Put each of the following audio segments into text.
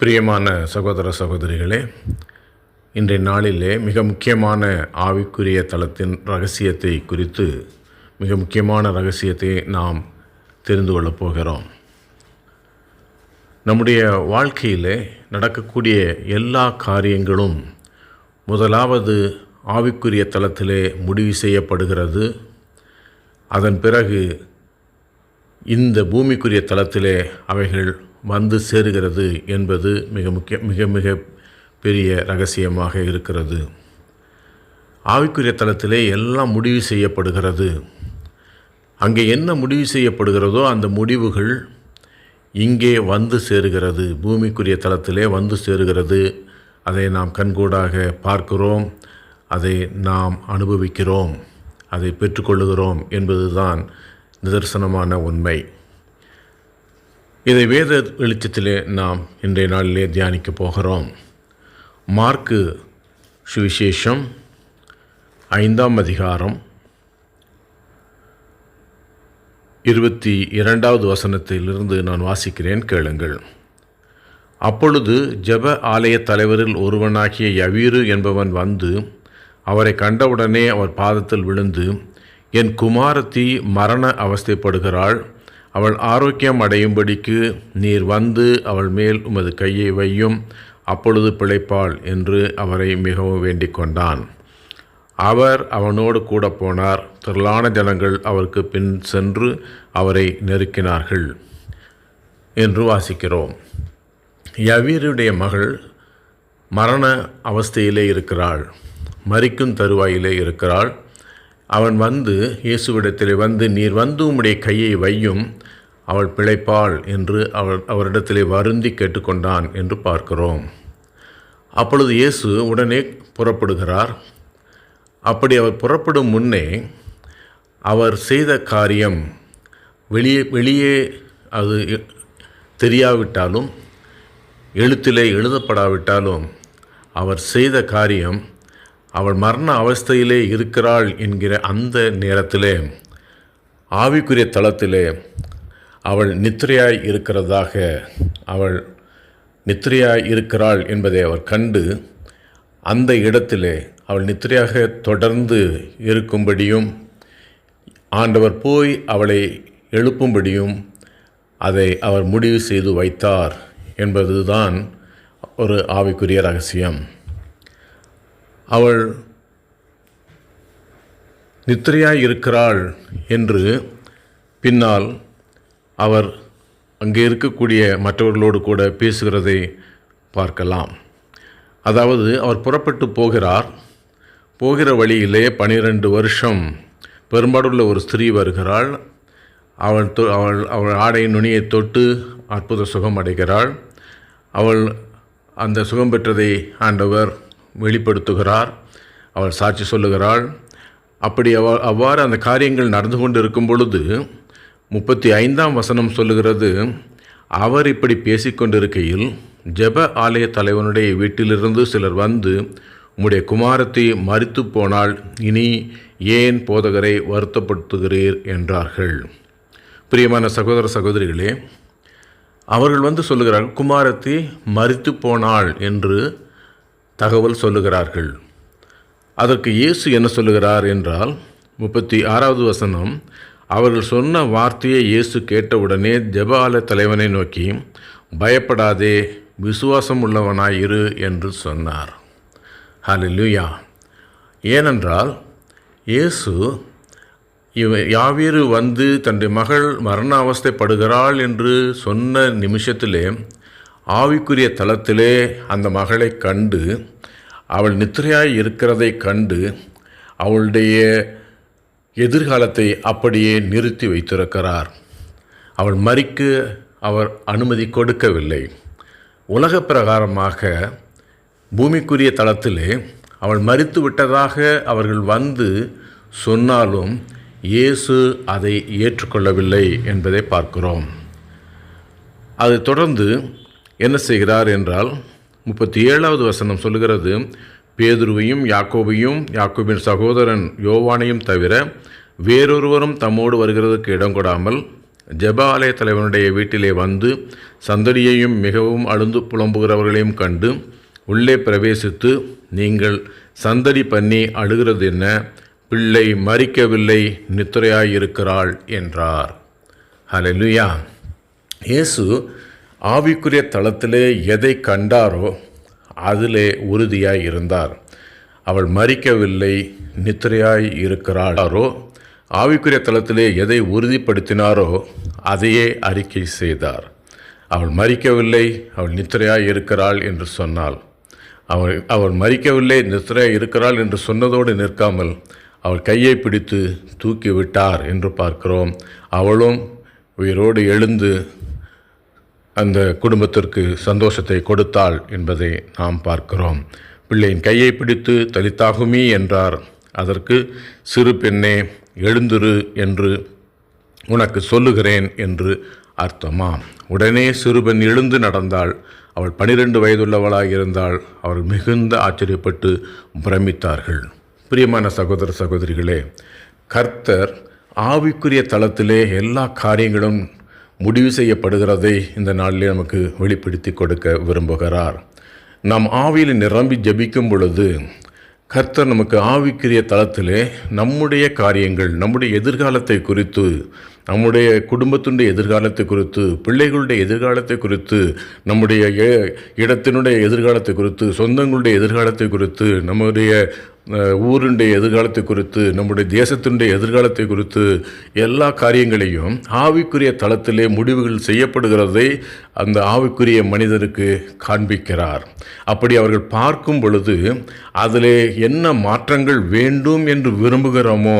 பிரியமான சகோதர சகோதரிகளே இன்றைய நாளிலே மிக முக்கியமான ஆவிக்குரிய தளத்தின் ரகசியத்தை குறித்து மிக முக்கியமான ரகசியத்தை நாம் தெரிந்து கொள்ளப் போகிறோம். நம்முடைய வாழ்க்கையிலே நடக்கக்கூடிய எல்லா காரியங்களும் முதலாவது ஆவிக்குரிய தளத்திலே முடிவு செய்யப்படுகிறது. அதன் பிறகு இந்த பூமிக்குரிய தளத்திலே அவைகள் வந்து சேருகிறது என்பது மிக முக்கிய மிக மிக பெரிய ரகசியமாக இருக்கிறது. ஆவிக்குரிய தளத்திலே எல்லாம் முடிவு செய்யப்படுகிறது. அங்கே என்ன முடிவு செய்யப்படுகிறதோ அந்த முடிவுகள் இங்கே வந்து சேருகிறது. பூமிக்குரிய தளத்திலே வந்து சேருகிறது. அதை நாம் கண்கூடாக பார்க்கிறோம். அதை நாம் அனுபவிக்கிறோம். அதை பெற்றுக்கொள்ளுகிறோம் என்பதுதான் நிதர்சனமான உண்மை. இதை வேத வெளிச்சத்திலே நாம் இன்றைய நாளிலே தியானிக்க போகிறோம். மார்க்கு சுவிசேஷம் ஐந்தாம் அதிகாரம் இருபத்தி இரண்டாவது வசனத்திலிருந்து நான் வாசிக்கிறேன் கேளுங்கள். அப்பொழுது ஜெப ஆலய தலைவரில் ஒருவனாகிய யவீரு என்பவன் வந்து அவரை கண்டவுடனே அவர் பாதத்தில் விழுந்து என் குமாரத்தி மரண அவஸ்தைப்படுகிறாள். அவள் ஆரோக்கியம் அடையும்படிக்கு நீர் வந்து அவள் மேல் உமது கையை வையும் அப்பொழுது பிழைப்பாள் என்று அவரை மிகவும் வேண்டிக் கொண்டான். அவர் அவனோடு கூட போனார். திரளான ஜனங்கள் அவருக்கு பின் சென்று அவரை நெருக்கினார்கள் என்று வாசிக்கிறோம். யவீருடைய மகள் மரண அவஸ்தையிலே இருக்கிறாள். மறிக்கும் தருவாயிலே இருக்கிறாள். அவன் வந்து இயேசுவிடத்தில் வந்து நீர் வந்து உம்முடைய கையை வையும் அவள் பிழைப்பாள் என்று அவள் அவரிடத்திலே வருந்தி கேட்டுக்கொண்டான் என்று பார்க்கிறோம். அப்பொழுது இயேசு உடனே புறப்படுகிறார். அப்படி அவர் புறப்படும் முன்னே அவர் செய்த காரியம் வெளியே வெளியே அது தெரியாவிட்டாலும் எழுத்திலே எழுதப்படாவிட்டாலும் அவர் செய்த காரியம் அவள் மரண அவஸ்தையிலே இருக்கிறாள் என்கிற அந்த நேரத்திலே ஆவிக்குரிய தளத்திலே அவள் நித்திரையாய் இருக்கிறதாக அவள் நித்திரையாய் இருக்கிறாள் என்பதை அவர் கண்டு அந்த இடத்திலே அவள் நித்திரையாக தொடர்ந்து இருக்கும்படியும் ஆண்டவர் போய் அவளை எழுப்பும்படியும் அதை அவர் முடிவு செய்து வைத்தார் என்பதுதான் ஒரு ஆவிக்குரிய ரகசியம். அவள் நித்திரையாய் இருக்கிறாள் என்று பின்னால் அவர் அங்கே இருக்கக்கூடிய மற்றவர்களோடு கூட பேசுகிறதை பார்க்கலாம். அதாவது அவர் புறப்பட்டு போகிறார். போகிற வழியிலே பனிரெண்டு வருஷம் பெரும்பாடுள்ள ஒரு ஸ்திரீ வருகிறாள். அவள் தொ அவள் அவள் ஆடை நுனியை தொட்டு அற்புத சுகம் அடைகிறாள். அவள் அந்த சுகம் பெற்றதை ஆண்டவர் வெளிப்படுத்துகிறார். அவள் சாட்சி சொல்லுகிறாள் அப்படி அவ அவ்வாறு அந்த காரியங்கள் நடந்து கொண்டு இருக்கும் பொழுது முப்பத்தி ஐந்தாம் வசனம் சொல்லுகிறது அவர் இப்படி பேசிக்கொண்டிருக்கையில் ஜெப ஆலய தலைவனுடைய வீட்டிலிருந்து சிலர் வந்து உம்முடைய குமாரத்தை மறித்து போனால் இனி ஏன் போதகரை வருத்தப்படுத்துகிறீர்? என்றார்கள். பிரியமான சகோதர சகோதரிகளே அவர்கள் வந்து சொல்லுகிறார்கள் குமாரத்தி மறித்து போனாள் என்று தகவல் சொல்லுகிறார்கள். அதற்கு இயேசு என்ன சொல்லுகிறார் என்றால் முப்பத்தி ஆறாவது வசனம் அவர்கள் சொன்ன வார்த்தையை இயேசு கேட்டவுடனே ஜெபால தலைவனை நோக்கி பயப்படாதே விசுவாசம் உள்ளவனாயிரு என்று சொன்னார். ஹalleluya. ஏனென்றால் இயேசு இவ யாவீரு வந்து தன்னுடைய மகள் மரண அவஸ்தைப்படுகிறாள் என்று சொன்ன நிமிஷத்திலே ஆவிக்குரிய தளத்திலே அந்த மகளை கண்டு அவள் நித்திரையாய் இருக்கிறதை கண்டு அவளுடைய எதிர்காலத்தை அப்படியே நிறுத்தி வைத்திருக்கிறார். அவள் மறிக்க அவர் அனுமதி கொடுக்கவில்லை. உலக பிரகாரமாக பூமிக்குரிய தளத்திலே அவள் மறித்து விட்டதாக அவர்கள் வந்து சொன்னாலும் இயேசு அதை ஏற்றுக்கொள்ளவில்லை என்பதை பார்க்கிறோம். அதை தொடர்ந்து என்ன செய்கிறார் என்றால் முப்பத்தி ஏழாவது வசனம் சொல்லுகிறது பேதுருவையும் யாக்கோபையும் யாக்கோபின் சகோதரன் யோவானையும் தவிர வேறொருவரும் தம்மோடு வருகிறதுக்கு இடம் கொடாமல் ஜெபாலய தலைவனுடைய வீட்டிலே வந்து சந்தடியையும் மிகவும் அழுந்து புலம்புகிறவர்களையும் கண்டு உள்ளே பிரவேசித்து நீங்கள் சந்தடி பண்ணி அழுகிறது என்ன? பிள்ளை மறிக்கவில்லை நித்திரையாயிருக்கிறாள் என்றார். ஹலெலுயா இயேசு ஆவிக்குரிய தளத்திலே எதை கண்டாரோ அதிலே உறுதியாய் இருந்தார். அவள் மறிக்கவில்லை நித்திரையாய் இருக்கிறாரோ ஆவிக்குரிய தளத்திலே எதை உறுதிப்படுத்தினாரோ அதையே அறிக்கை செய்தார். அவள் மறிக்கவில்லை அவள் நித்திரையாய் இருக்கிறாள் என்று சொன்னாள். அவள் அவள் மறிக்கவில்லை நித்திரையாய் இருக்கிறாள் என்று சொன்னதோடு நிற்காமல் அவள் கையை பிடித்து தூக்கி விட்டார் என்று பார்க்கிறோம். அவளும் உயிரோடு எழுந்து அந்த குடும்பத்திற்கு சந்தோஷத்தை கொடுத்தாள் என்பதை நாம் பார்க்கிறோம். பிள்ளையின் கையை பிடித்து தலித்தாகுமி என்றார். அதற்கு சிறு பெண்ணே எழுந்துரு என்று உனக்கு சொல்லுகிறேன் என்று அர்த்தமாம் உடனே சிறுபெண் எழுந்து நடந்தாள். அவள் பனிரெண்டு வயதுள்ளவளாக இருந்தால் அவர்கள் மிகுந்த ஆச்சரியப்பட்டு பிரமித்தார்கள். பிரியமான சகோதர சகோதரிகளே கர்த்தர் ஆவிக்குரிய தளத்திலே எல்லா காரியங்களும் முடிவு செய்யப்படுகிறதை இந்த நாளில் நமக்கு வெளிப்படுத்தி கொடுக்க விரும்புகிறார். நாம் ஆவியில் நிரம்பி ஜபிக்கும் பொழுது கர்த்தர் நமக்கு ஆவிக்குரிய தளத்திலே நம்முடைய காரியங்கள் நம்முடைய எதிர்காலத்தை குறித்து நம்முடைய குடும்பத்தினுடைய எதிர்காலத்தை குறித்து பிள்ளைகளுடைய எதிர்காலத்தை குறித்து நம்முடைய இடத்தினுடைய எதிர்காலத்தை குறித்து சொந்தங்களுடைய எதிர்காலத்தை குறித்து நம்முடைய ஊருடைய எதிர்காலத்தை குறித்து நம்முடைய தேசத்தினுடைய எதிர்காலத்தை குறித்து எல்லா காரியங்களையும் ஆவிக்குரிய தளத்திலே முடிவுகள் செய்யப்படுகிறதை அந்த ஆவிக்குரிய மனிதருக்கு காண்பிக்கிறார். அப்படி அவர்கள் பார்க்கும் பொழுது அதிலே என்ன மாற்றங்கள் வேண்டும் என்று விரும்புகிறோமோ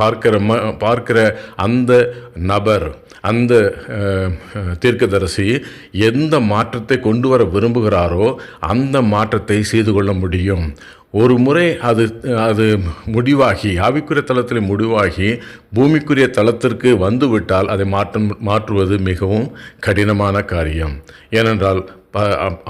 பார்க்கிற ம பார்க்கிற அந்த நபர் அந்த தீர்க்கதரிசி எந்த மாற்றத்தை கொண்டு வர விரும்புகிறாரோ அந்த மாற்றத்தை செய்து கொள்ள முடியும். ஒரு முறை அது அது முடிவாகி ஆவிக்குரிய தளத்தில் முடிவாகி பூமிக்குரிய தளத்திற்கு வந்துவிட்டால் அதை மாற்றம் மாற்றுவது மிகவும் கடினமான காரியம். ஏனென்றால்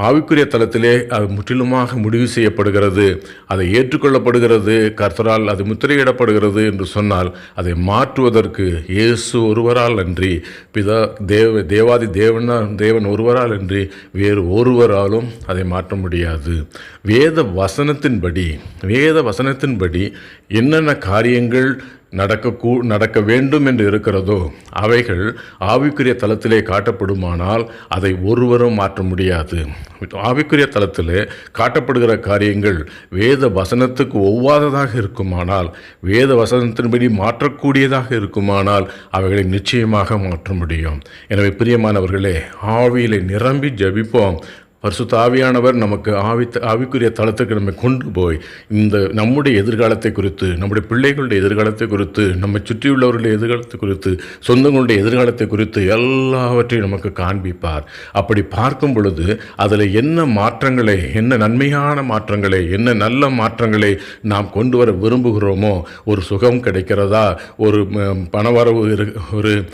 ஆவிக்குரிய தளத்திலே அது முற்றிலுமாக முடிவு செய்யப்படுகிறது. அதை ஏற்றுக்கொள்ளப்படுகிறது. கர்த்தரால் அது முத்திரையிடப்படுகிறது என்று சொன்னால் அதை மாற்றுவதற்கு இயேசு ஒருவரால் அன்றி பிதா தேவ தேவாதி தேவனா தேவன் ஒருவரால் அன்றி வேறு ஒருவராலும் அதை மாற்ற முடியாது. வேத வசனத்தின்படி வேத வசனத்தின்படி என்னென்ன காரியங்கள் நடக்கக்கூ நடக்க வேண்டும் என்று இருக்கிறதோ அவைகள் ஆவிக்குரிய தளத்திலே காட்டப்படுமானால் அதை ஒருவரும் மாற்ற முடியாது. ஆவிக்குரிய தளத்திலே காட்டப்படுகிற காரியங்கள் வேத வசனத்துக்கு ஒவ்வாததாக இருக்குமானால் வேத வசனத்தின்படி மாற்றக்கூடியதாக இருக்குமானால் அவைகளை நிச்சயமாக மாற்ற முடியும். எனவே பிரியமானவர்களே ஆவியிலே நிரம்பி ஜெபிப்போம். பரிசுத்த ஆவியானவர் நமக்கு ஆவி ஆவிக்குரிய தளத்துக்கு நம்மை கொண்டு போய் இந்த நம்முடைய எதிர்காலத்தை குறித்து நம்முடைய பிள்ளைகளுடைய எதிர்காலத்தை குறித்து நம்மை சுற்றியுள்ளவர்களுடைய எதிர்காலத்தை குறித்து சொந்தங்களுடைய எதிர்காலத்தை குறித்து எல்லாவற்றையும் நமக்கு காண்பிப்பார். அப்படி பார்க்கும் பொழுது அதில் என்ன மாற்றங்களை என்ன நன்மையான மாற்றங்களை என்ன நல்ல மாற்றங்களை நாம் கொண்டு வர விரும்புகிறோமோ ஒரு சுகம் கிடைக்கிறதா ஒரு பணவரவு இரு ஒரு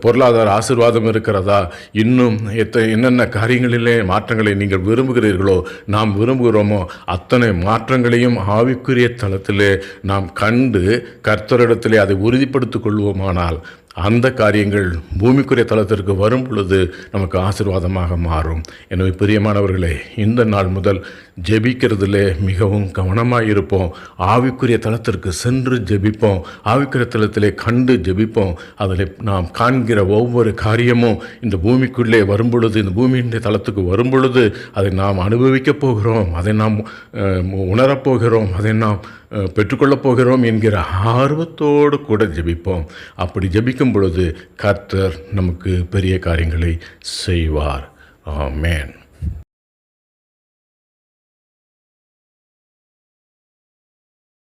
பொருளாதார ஆசீர்வாதம் இருக்கிறதா இன்னும் எத்த என்னென்ன காரியங்களிலே மாற்றங்களை நீங்கள் விரும்புகிறீர்களோ நாம் விரும்புகிறோமோ அத்தனை மாற்றங்களையும் ஆவிக்குரிய தளத்திலே நாம் கண்டு கர்த்தரிடத்திலே அதை உறுதிப்படுத்திக் கொள்வோமானால் அந்த காரியங்கள் பூமிக்குரிய தளத்திற்கு வரும் பொழுது நமக்கு ஆசீர்வாதமாக மாறும். எனவே பிரியமானவர்களே இந்த நாள் முதல் ஜெபிக்கிறதுலே மிகவும் கவனமாக இருப்போம். ஆவிக்குரிய தளத்திற்கு சென்று ஜெபிப்போம். ஆவிக்குரிய தளத்திலே கண்டு ஜெபிப்போம். அதில் நாம் காண்கிற ஒவ்வொரு காரியமும் இந்த பூமிக்குள்ளே வரும் பொழுது இந்த பூமியின் தளத்துக்கு வரும் பொழுது அதை நாம் அனுபவிக்கப் போகிறோம். அதை நாம் உணரப்போகிறோம். அதை நாம் பெற்றுக்கொள்ளப் போகிறோம் என்கிற ஆர்வத்தோடு கூட ஜெபிப்போம். அப்படி ஜெபிக்கும் பொழுது கர்த்தர் நமக்கு பெரிய காரியங்களை செய்வார். ஆமேன்.